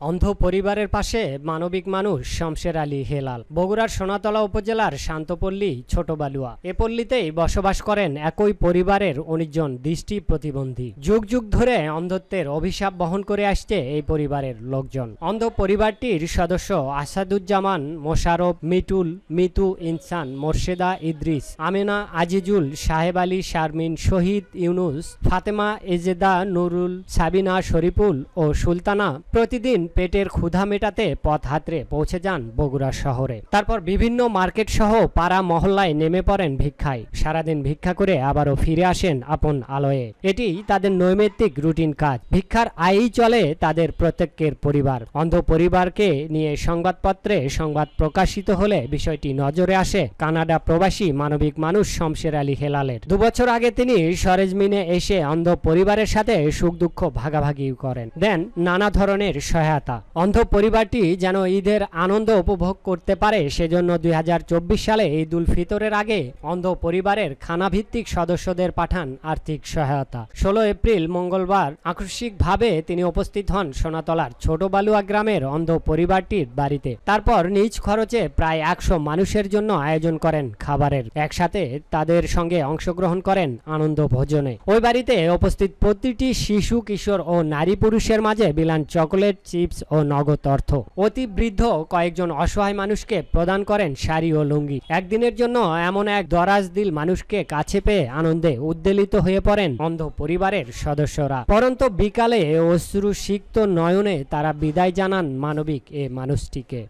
অন্ধ পরিবারের পাশে মানবিক মানুষ শমশের আলী হেলাল। বগুড়ার সোনাতলা উপজেলার শান্তপল্লী ছোট বালুয়া। এ পল্লীতেই বসবাস করেন একই পরিবারের উনিশজন দৃষ্টি প্রতিবন্ধী। যুগ যুগ ধরে অন্ধত্বের অভিশাপ বহন করে আসছে এই পরিবারের লোকজন। অন্ধ পরিবারটির সদস্য আসাদুজ্জামান, মোশারফ, মিটুল, মিতু, ইনসান, মোর্শেদা, ইদ্রিস, আমেনা, আজিজুল, সাহেব আলী, শারমিন, শহীদ, ইউনুস, ফাতেমা, এজেদা, নুরুল, সাবিনা, শরীফুল ও সুলতানা প্রতিদিন পেটের ক্ষুধা মেটাতে পথ হাতড়ে পৌঁছে যান বগুড়া শহরে। তারপর বিভিন্ন মার্কেট সহ পাড়া মহল্লায় নেমে পড়েন ভিক্ষায়। সারাদিন ভিক্ষা করে আবারও ফিরে আসেন আপন আলোয়ে। এটি তাদের নৈমিত্তিক রুটিন কাজ। ভিক্ষার আয়ই চলে তাদের প্রত্যেকের পরিবার। অন্ধ পরিবারকে নিয়ে সংবাদপত্রে সংবাদ প্রকাশিত হলে বিষয়টি নজরে আসে কানাডা প্রবাসী মানবিক মানুষ শমশের আলী হেলালের। দুবছর আগে তিনি সরেজমিনে এসে অন্ধ পরিবারের সাথে সুখ দুঃখ ভাগাভাগি করেন। দেন নানা ধরনের সহায়তা অন্ধ পরিবারটি যেন ঈদের আনন্দ উপভোগ করতে পারে, সেজন্য দুই হাজার চব্বিশ সালে ঈদ উল ফিতরের আগে অন্ধ পরিবারের খানাভিত্তিক সদস্যদের পাঠান আর্থিক সহায়তা। ষোলো এপ্রিল, মঙ্গলবার, আকস্মিকভাবে তিনি উপস্থিত হন সোনাতলার ছোট বালুয়া গ্রামের অন্ধ পরিবারটির বাড়িতে। তারপর নিজ খরচে প্রায় একশো মানুষের জন্য আয়োজন করেন খাবারের। একসাথে তাদের সঙ্গে অংশগ্রহণ করেন আনন্দ ভোজনে। ওই বাড়িতে উপস্থিত প্রতিটি শিশু, কিশোর ও নারী পুরুষের মাঝে বিলান চকোলেট চিপস ও নগদ অর্থ। অতিবৃদ্ধ কয়েকজন অসহায় মানুষকে প্রদান করেন শাড়ি ও লুঙ্গি। একদিনের জন্য এমন এক দরাজ দিল মানুষকে কাছে পেয়ে আনন্দে উদ্বেলিত হয়ে পড়েন অন্ধ পরিবারের সদস্যরা। পরন্ত বিকালে অশ্রু সিক্ত নয়নে তারা বিদায় জানান মানবিক এ মানুষটিকে।